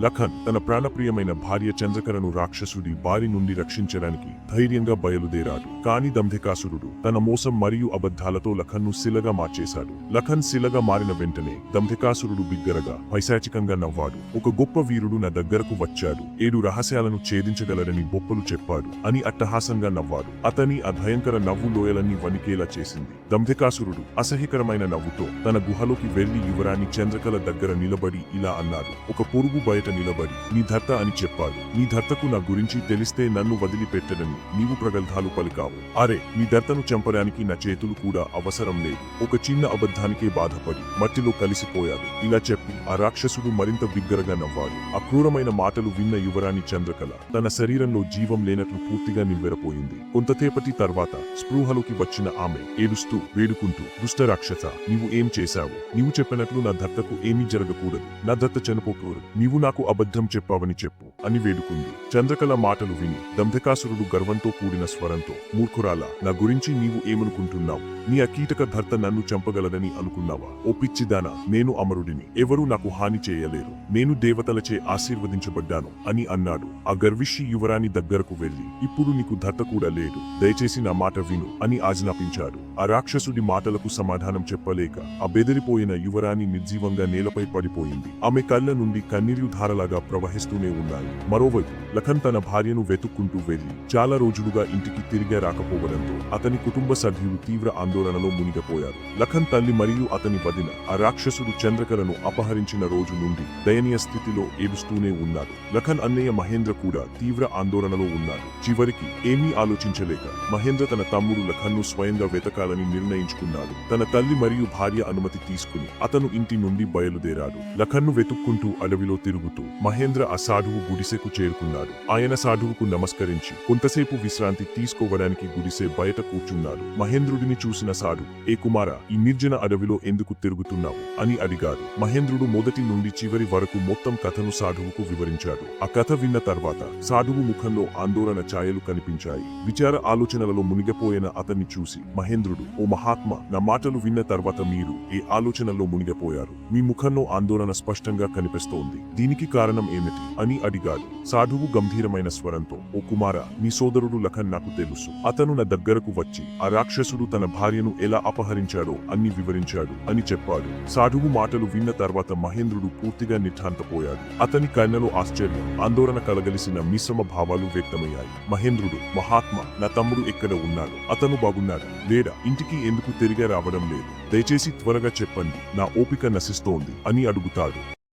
లఖన్ తన ప్రాణప్రియమైన భార్య చంద్రకరను రాక్షసుడి బారి నుండి రక్షించడానికి ధైర్యంగా బయలుదేరాడు. కాని దంధికాసురుడు తన మోసం మరియు అబద్ధాలతో లఖన్ను శిలగా మార్చేశాడు. లఖన్ శిలగా మారిన వెంటనే దంధికాసురుడు బిగ్గరగా పైశాచికంగా నవ్వాడు. ఒక గొప్ప వీరుడు నా దగ్గరకు వచ్చాడు. ఏడు రహస్యాలను ఛేదించగలరని బొప్పలు చెప్పాడు అని అట్టహాసంగా నవ్వాడు. అతని ఆ భయంకర నవ్వు లోయలన్నీ వణికేలా చేసింది. దంధికాసురుడు అసహ్యకరమైన నవ్వుతో తన గుహలోకి వెళ్ళి యువరాణి చంద్రకల దగ్గర నిలబడి ఇలా అన్నాడు. ఒక పురుగు బయట నిలబడి నీ భర్త అని చెప్పాడు. నీ భర్తకు నా గురించి తెలిస్తే నన్ను వదిలిపెట్టడని నీవు ప్రగల్భాలు పలికావు. అరే నీ భర్తను చంపడానికి నా చేతులు కూడా అవసరం లేదు. ఒక చిన్న అబద్ధానికే బాధపడి మట్టిలో కలిసిపోయాడు. ఇలా చెప్పి ఆ రాక్షసుడు మరింత బిగ్గరగా నవ్వాడు. అక్రూరమైన మాటలు విన్న యువరాణి చంద్రకళ తన శరీరంలో జీవం లేనట్లు పూర్తిగా నివ్వెరపోయింది కొంతసేపటి తర్వాత స్పృహలోకి వచ్చిన ఆమె ఏడుస్తూ వేడుకుంటూ దుష్ట రాక్షస నీవు ఏం చేశావు? నీవు చెప్పినట్లు నా దత్తకు ఏమీ జరగకూడదు. నా దత్త చనిపోకూడదు. నీవు నాకు అబద్ధం చెప్పావని చెప్పు. అని వేడుకుంది. చంద్రకళ మాటలు విని దంధకాసురుడు గర్వంతో కూడిన స్వరంతో మూర్ఖురాల నా గురించి నీవు ఏమనుకుంటున్నావు? నీ అకీటక భర్త నన్ను చంపగలదని అనుకున్నావా? ఓ పిచ్చిదానా నేను అమరుడిని. ఎవరూ నాకు హాని చేయలేరు. నేను దేవతలచే ఆశీర్వదించబడ్డాను అని అన్నాడు. ఆ గర్విషి యువరాణి దగ్గరకు వెళ్ళి ఇప్పుడు నీకు భర్త కూడా లేడు. దయచేసి నా మాట విను అని ఆజ్ఞాపించాడు. ఆ రాక్షసుడి మాటలకు సమాధానం చెప్పలేక ఆ బెదిరిపోయిన యువరాణి నిర్జీవంగా నేలపై పడిపోయింది. ఆమె కళ్ళ నుండి కన్నీరు ధారలాగా ప్రవహిస్తూనే ఉన్నాయి. మరోవైపు లఖన్ తన భార్యను వెతుక్కుంటూ వెళ్ళి చాలా రోజులుగా ఇంటికి తిరిగే రాకపోవడంతో అతని కుటుంబ సభ్యులు తీవ్ర ఆందోళనలో మునిగిపోయారు. లఖన్ తల్లి మరియు అతని వదిన ఆ రాక్షసుడు చంద్రకలను అపహరించిన రోజు నుండి దయనీయ స్థితిలో ఏడుస్తూనే ఉన్నారు. లఖన్ అన్నయ్య మహేంద్ర కూడా తీవ్ర ఆందోళనలో ఉన్నారు. చివరికి ఏమీ ఆలోచించలేక మహేంద్ర తన తమ్ముడు లఖన్ను స్వయంగా వెతకాలని నిర్ణయించుకున్నాడు. తన తల్లి మరియు భార్య అనుమతి తీసుకుని అతను ఇంటి నుండి బయలుదేరాడు. లఖన్ను వెతుక్కుంటూ అడవిలో తిరుగుతూ మహేంద్ర ఆ సాధువు గుడిసెకు చేరుకున్నాడు. ఆయన సాధువుకు నమస్కరించి కొంతసేపు విశ్రాంతి తీసుకోవడానికి గుడిసె బయట కూర్చున్నాడు. మహేంద్రుడిని చూసిన సాధు ఏ కుమార ఈ నిర్జన అడవిలో ఎందుకు తిరుగుతున్నావు? అని అడిగాడు. మహేంద్రుడు మొదటి నుండి చివరి వరకు మొత్తం కథను సాధువుకు వివరించాడు. ఆ కథ విన్న తర్వాత సాధువు ముఖంలో ఆందోళన ఛాయలు కనిపించాయి. విచార ఆలోచనలలో మునిగిపోయిన అతన్ని చూసి మహేంద్రుడు ఓ మహాత్మ నా మాటలు విన్న తర్వాత మీరు ఏ ఆలోచనలో మునిగిపోయారు? మీ ముఖంలో ఆందోళన స్పష్టంగా కనిపిస్తోంది. దీనికి కారణం ఏమిటి? అని అడిగాడు. సాధువు గంభీరమైన స్వరంతో ఓ కుమార నీ సోదరుడు లఖన్ నాకు తెలుసు. అతను నా దగ్గరకు వచ్చి ఆ రాక్షసుడు తన భార్యను ఎలా అపహరించాడో అన్ని వివరించాడు అని చెప్పాడు. సాధువు మాటలు విన్న తర్వాత మహేంద్రుడు పూర్తిగా నిఠాంతపోయాడు. అతని కన్నెలో ఆశ్చర్యం ఆందోళన కలగలిసిన మిశ్రమ భావాలు వ్యక్తమయ్యాయి. మహేంద్రుడు మహాత్మ నా తమ్ముడు ఎక్కడ ఉన్నాడు? అతను బాగున్నాడు? లేడా? ఇంటికి ఎందుకు తిరిగి రావడం లేదు? దయచేసి త్వరగా చెప్పండి. నా ఓపిక నశిస్తోంది అని అడుగుతాడు.